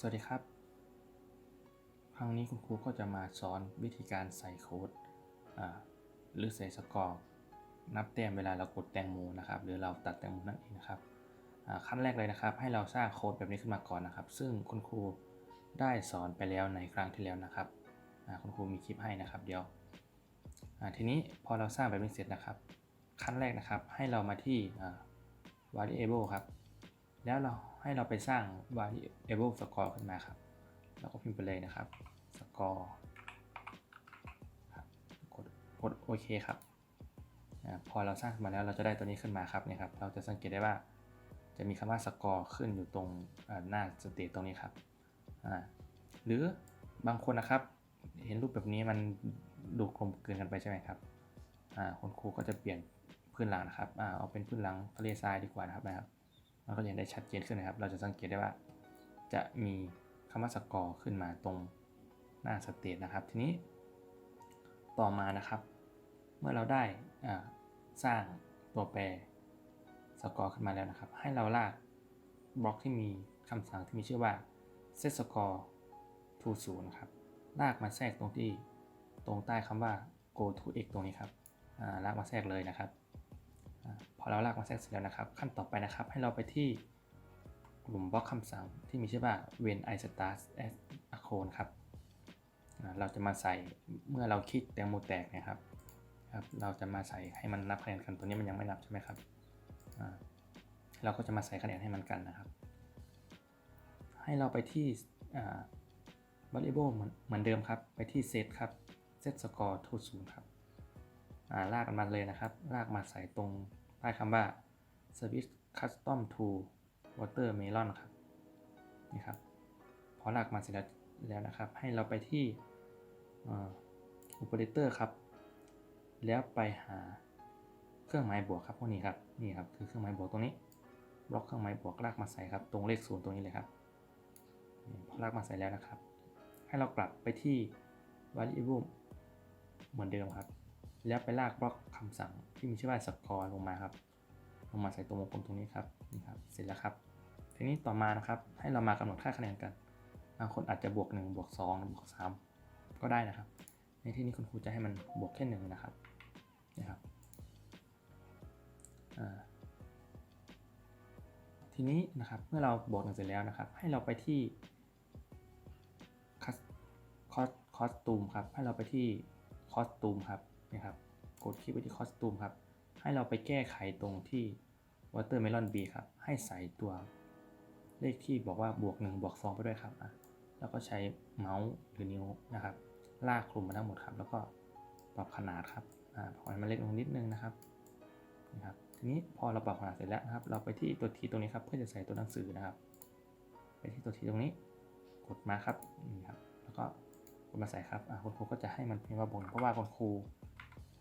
สวัสดีครับ ครั้งนี้คุณครูก็จะมาสอนวิธีการใส่โค้ดหรือใส่สกอร์นับแต้มเวลาเรากดแตงโมนะครับ หรือเราตัดแตงโมนั่นเองนะครับขั้นแรกเลยนะครับ ให้เราสร้างโค้ดแบบนี้ขึ้นมาก่อนนะครับ ซึ่งคุณครูได้สอนไปแล้วในครั้งที่แล้วนะครับคุณครูมีคลิปให้นะครับเดี๋ยวทีนี้พอเราสร้างแบบนี้เสร็จนะครับ ขั้นแรกนะครับให้เรามาที่ variable ครับ แล้วเรา ให้เราไปสร้าง variable score ขึ้นมาครับ แล้วก็พิมพ์ไปเลยนะครับ score ครับกดกดโอเคครับอาพอเราสร้างมาแล้วเราจะได้ตัวนี้ขึ้นมาครับเนี่ยครับ เราจะสังเกตได้ว่าจะมีคำว่า score ขึ้นอยู่ตรงหน้าสเตตตรงนี้ครับอ่าหรือบางคนนะครับ เห็นรูปแบบนี้มันดูกลมเกินกันไปใช่ไหมครับอ่าคุณครูก็จะเปลี่ยนพื้นหลังนะครับอ่าเอาเป็นพื้นหลังทะเลทรายดีกว่านะครับนะครับ มันก็จะเห็นได้ชัดเจนขึ้นนะครับ เราจะสังเกตได้ว่า จะมีคำว่าสกอร์ขึ้นมาตรงหน้าสเตตนะครับ ทีนี้ต่อมานะครับ เมื่อเราได้สร้างตัวแปรสกอร์ขึ้นมาแล้วนะครับ ให้เราลากบล็อกที่มีคำสั่งที่มีชื่อว่า set score to 0นะครับ ลากมาแทรกตรงที่ตรงใต้คำว่า go to x ตรงนี้ครับลากมาแทรกเลยนะครับ พอเราลากมาแทรกเสร็จแล้วนะครับ ขั้นต่อไปนะครับ ให้เราไปที่กลุ่มบล็อกคำสั่งที่มีชื่อว่า when i start as a clone ครับเราจะมาใส่เมื่อเราคลิกแตงโมแตกนะครับครับ เราจะมาใส่ให้มันนับคะแนนกันตัวนี้มันยังไม่นับใช่ไหมครับเราก็จะมาใส่คะแนนให้มันกันนะครับ ให้เราไปที่ variable เหมือนเดิมครับ ไปที่ set ครับ set score to 0ครับ ลากกันเลยนะครับ ลากมาใส่ตรงใต้คำว่า service custom to watermelon ครับ นี่ครับ พอลากมาเสร็จแล้วนะครับ ให้เราไปที่อ่า operator ครับ แล้วไปหาเครื่องหมายบวกครับพวกนี้ครับ นี่ครับคือเครื่องหมายบวกตรงนี้ บล็อกเครื่องหมายบวกลากมาใส่ครับ ตรงเลขศูนย์ตรงนี้เลยครับพอลากมาใส่แล้วนะครับ ให้เรากลับไปที่ variable เหมือนเดิมครับ แล้วไปลากบล็อกคำสั่งที่มีชื่อว่า score ลงมาครับ ลงมาใส่ตัววงกลมตรงนี้ครับนี่ครับ เสร็จแล้วครับ ทีนี้ต่อมานะครับ ให้เรามากำหนดค่าคะแนนกันบางคนอาจจะบวก 1 บวก2บวก3 ก็ได้นะครับ ในที่นี้คุณครูจะให้มันบวกแค่หนึ่งนะครับนะครับทีนี้นะครับเมื่อเราบวกหนึ่งเสร็จแล้วนะครับ ให้เราไปที่คอสคอสตูมครับให้เราไปที่คอสตูมครับ นะครับ กดคลิกไปที่คอสตูมครับ ให้เราไปแก้ไขตรงที่ watermelon b ครับ ให้ใส่ตัวเลขที่บอกว่าบวก1บวก2ไปด้วยครับอะแล้วก็ใช้เมาส์หรือนิ้วนะครับ ลากคลุมมาทั้งหมดครับ แล้วก็ปรับขนาดครับอ่าปล่อยมันเล็กลงนิดนึงนะครับนะครับ ทีนี้พอเราปรับขนาดเสร็จแล้วนะครับ เราไปที่ตัวทีตรงนี้ครับ เพื่อจะใส่ตัวหนังสือนะครับ ไปที่ตัวทีตรงนี้ กดมาครับนี่ครับ แล้วก็ กดมาใส่ครับคุณครูก็จะให้มันพิมพ์ว่าบนเพราะว่าคุณครู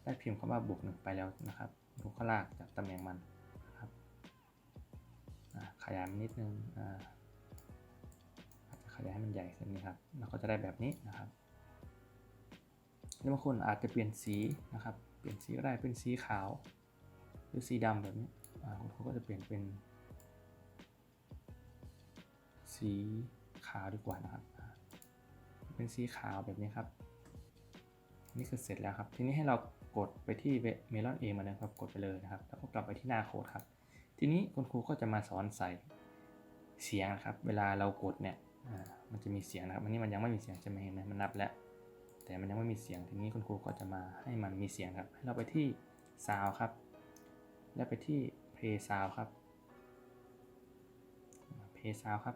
ได้พิมพ์คำว่าบวกหนึ่งไปแล้วนะครับครูก็ลากจากตำแหน่งมันนะครับขยายมันนิดนึงอาจจะขยายให้มันใหญ่ขึ้นนี่ครับเราก็จะได้แบบนี้นะครับแล้วบางคนอาจจะเปลี่ยนสีนะครับ เปลี่ยนสีก็ได้เป็นสีขาว หรือสีดำแบบนี้คุณครูก็จะเปลี่ยนเป็น สีขาวดีกว่านะครับ เป็นสีขาวแบบนี้ครับ นี่คือเสร็จแล้วครับ ทีนี้ให้เรากดไปที่เมลอนเองมาเลยครับ กดไปเลยนะครับ แล้วก็กลับไปที่หน้าโค้ดครับ ทีนี้คุณครูก็จะมาสอนใส่เสียงนะครับ เวลาเรากดเนี่ย มันจะมีเสียงนะครับ อันนี้มันยังไม่มีเสียงใช่ไหมเห็นไหมมันนับแล้ว แต่มันยังไม่มีเสียง ทีนี้คุณครูก็จะมาให้มันมีเสียงครับ ให้เราไปที่ sound ครับ แล้วไปที่ play sound ครับ play sound ครับ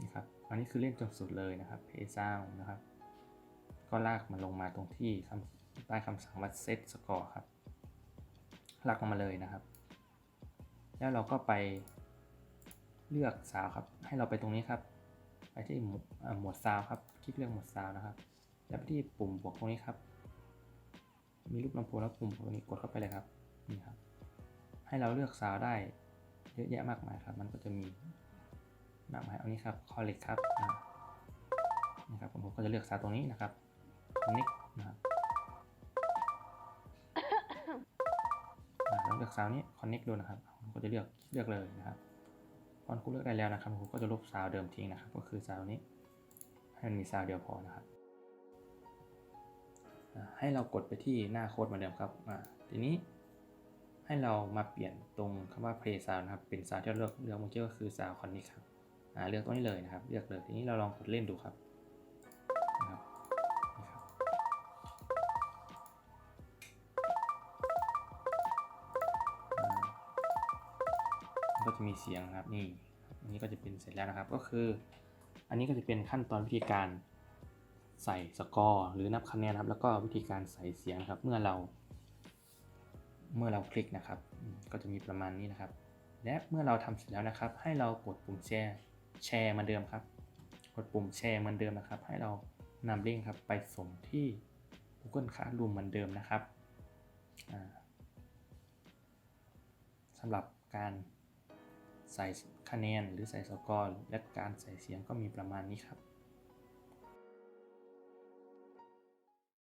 นี่ครับ อันนี้คือเล่นจนสุดเลยนะครับ play sound นะครับ ก็ลากมันลงมาตรงที่คำใต้คำสั่งว่า set score ครับ ลากลงมาเลยนะครับ แล้วเราก็ไปเลือกซาวครับ ให้เราไปตรงนี้ครับ ไปที่หมวดอ่าหมวดซาวครับ คลิกเลือกหมวดซาวนะครับ แล้วไปที่ปุ่มบวกตรงนี้ครับ มีรูปลำโพงแล้วปุ่มตรงนี้กดเข้าไปเลยครับ นี่ครับ ให้เราเลือกซาวได้เยอะแยะมากมายครับ มันก็จะมี มากมาเอานี้ครับ collect ครับนะครับผมก็จะเลือกซาวตรงนี้นะครับ connect นะครับลองเลือกซาวนี้ connect ดูนะครับผมก็จะเลือกเลือกเลยนะครับพอคุณเลือกได้แล้วนะครับคุณก็จะลบซาวเดิมทิ้งนะครับ ก็คือซาวนี้ให้มันมีซาวเดียวพอนะครับให้เรากดไปที่หน้าโค้ดเหมือนเดิมครับทีนี้ให้เรามาเปลี่ยนตรงคำว่า play sound นะครับ เป็นซาวที่เราเลือกเลือกเมื่อกี้ก็คือ sound connect ครับ เลือกตรงนี้เลยนะครับ เลือกเลยทีนี้เราลองกดเล่นดูครับนะครับก็จะมีเสียงครับนี่อันนี้ก็จะเป็นเสร็จแล้วนะครับก็คือ อันนี้ก็จะเป็นขั้นตอนวิธีการใส่สกอร์หรือนับคะแนนครับ แล้วก็วิธีการใส่เสียงครับ เมื่อเรา เมื่อเราคลิกนะครับ ก็จะมีประมาณนี้นะครับ และเมื่อเราทำเสร็จแล้วนะครับ ให้เรากดปุ่มแชร์ แชร์เหมือนเดิมครับ กดปุ่มแชร์เหมือนเดิมนะครับ ให้เรานำลิงก์ครับไปส่งที่ Google Classroom เหมือนเดิมนะครับสำหรับการใส่คะแนนหรือใส่สกอร์และการใส่เสียงก็มีประมาณนี้ครับ